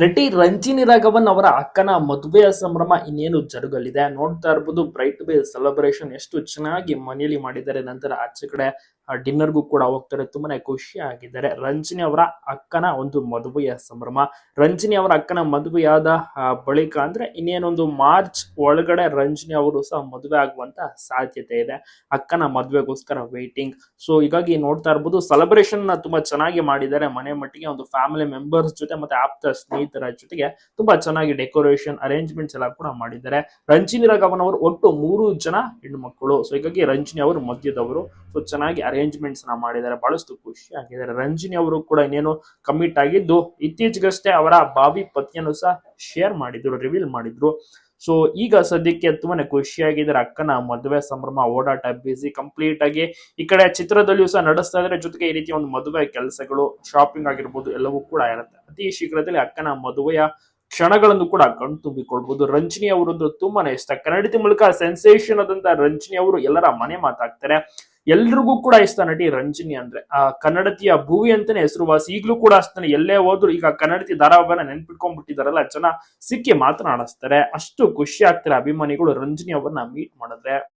ನಟಿ ರಂಜಿನಿ ರಾಘವನ್ ಅವರ ಅಕ್ಕನ ಮದುವೆಯ ಸಂಭ್ರಮ ಇನ್ನೇನು ಜರುಗಲಿದೆ? ನೋಡ್ತಾ ಇರ್ಬೋದು ಬ್ರೈಟ್ ಬೇ ಸೆಲೆಬ್ರೇಷನ್ ಎಷ್ಟು ಚೆನ್ನಾಗಿ ಮನೆಯಲ್ಲಿ ಮಾಡಿದ್ದಾರೆ ನಂತರ ಆಚೆ ಕಡೆ. ಡಿನ್ನರ್ಗೂ ಕೂಡ ಹೋಗ್ತಾರೆ, ತುಂಬಾನೇ ಖುಷಿ ಆಗಿದ್ದಾರೆ ರಂಜಿನಿ ಅವರ ಅಕ್ಕನ ಒಂದು ಮದುವೆಯ ಸಂಭ್ರಮ. ರಂಜಿನಿ ಅವರ ಅಕ್ಕನ ಮದುವೆಯಾದ ಬಳಿಕ ಅಂದ್ರೆ ಇನ್ನೇನೊಂದು ಮಾರ್ಚ್ ಒಳಗಡೆ ರಂಜಿನಿ ಅವರು ಸಹ ಮದುವೆ ಆಗುವಂತ ಸಾಧ್ಯತೆ ಇದೆ. ಅಕ್ಕನ ಮದುವೆಗೋಸ್ಕರ ವೇಟಿಂಗ್ ಸೊ ಹೀಗಾಗಿ ನೋಡ್ತಾ ಇರ್ಬೋದು ಸೆಲೆಬ್ರೇಷನ್ನ ತುಂಬಾ ಚೆನ್ನಾಗಿ ಮಾಡಿದ್ದಾರೆ. ಮನೆ ಮಟ್ಟಿಗೆ ಒಂದು ಫ್ಯಾಮಿಲಿ ಮೆಂಬರ್ಸ್ ಜೊತೆ ಮತ್ತೆ ಆಪ್ತ ಸ್ನೇಹಿತರ ಜೊತೆಗೆ ತುಂಬಾ ಚೆನ್ನಾಗಿ ಡೆಕೋರೇಷನ್ ಅರೇಂಜ್ಮೆಂಟ್ಸ್ ಎಲ್ಲ ಕೂಡ ಮಾಡಿದ್ದಾರೆ. ರಂಜಿನಿ ರಾಘವನ್ ಅವರು ಒಟ್ಟು ಮೂರು ಜನ ಹೆಣ್ಣು ಮಕ್ಕಳು ಸೊ ಹೀಗಾಗಿ ರಂಜಿನಿ ಅವರು ಮಧ್ಯದವರು. ಸೊ ಚೆನ್ನಾಗಿ ಅರೇಂಜ್ಮೆಂಟ್ಸ್ನ ಮಾಡಿದ್ದಾರೆ, ಬಹಳಷ್ಟು ಖುಷಿ ಆಗಿದ್ದಾರೆ. ರಂಜಿನಿ ಅವರು ಕೂಡ ಇನ್ನೇನು ಕಮಿಟ್ ಆಗಿದ್ದು ಇತ್ತೀಚೆಗಷ್ಟೇ ಅವರ ಬಾವಿ ಪತ್ನಿಯನ್ನು ಸಹ ಶೇರ್ ಮಾಡಿದ್ರು ರಿವೀಲ್ ಮಾಡಿದ್ರು. ಸೊ ಈಗ ಸದ್ಯಕ್ಕೆ ತುಂಬಾನೇ ಖುಷಿಯಾಗಿದ್ದಾರೆ. ಅಕ್ಕನ ಮದುವೆ ಸಂಭ್ರಮ, ಓಡಾಟ ಬಿಸಿ ಕಂಪ್ಲೀಟ್ ಆಗಿ ಈ ಕಡೆ ಚಿತ್ರದಲ್ಲಿಯೂ ಸಹ ನಡೆಸ್ತಾ ಇದ್ರೆ ಜೊತೆಗೆ ಈ ರೀತಿಯ ಒಂದು ಮದುವೆ ಕೆಲಸಗಳು ಶಾಪಿಂಗ್ ಆಗಿರ್ಬೋದು, ಎಲ್ಲವೂ ಕೂಡ ಇರುತ್ತೆ. ಅತಿ ಶೀಘ್ರದಲ್ಲಿ ಅಕ್ಕನ ಮದುವೆಯ ಕ್ಷಣಗಳನ್ನು ಕೂಡ ಕಣ್ತುಂಬಿಕೊಳ್ಬಹುದು ರಂಜಿನಿ ಅವರದ್ದು ತುಂಬಾನೇ ಇಷ್ಟ. ಕನ್ನಡತಿ ಮೂಲಕ ಸೆನ್ಸೇಷನ್ ಆದಂತ ರಂಜಿನಿ ಅವರು ಎಲ್ಲರ ಮನೆ ಮಾತಾಗ್ತಾರೆ. ಎಲ್ರಿಗೂ ಕೂಡ ಇಷ್ಟ ನಟಿ ರಂಜಿನಿ ಅಂದ್ರೆ. ಆ ಕನ್ನಡತಿಯ ಭೂವಿ ಅಂತಾನೆ ಹೆಸರುವಾಸಿ ಈಗಲೂ ಕೂಡ ಅಷ್ಟೇ ಎಲ್ಲೇ ಹೋದ್ರು ಈಗ ಕನ್ನಡತಿ ಧಾರಾವಾಹಿನ ನೆನ್ಪಿಟ್ಕೊಂಡ್ಬಿಟ್ಟಿದಾರಲ್ಲ, ಜನ ಸಿಕ್ಕಿ ಮಾತನಾಡಿಸ್ತಾರೆ. ಅಷ್ಟು ಖುಷಿ ಆಗ್ತಾರೆ ಅಭಿಮಾನಿಗಳು ರಂಜಿನಿ ಅವರನ್ನ ಮೀಟ್ ಮಾಡಿದ್ರೆ.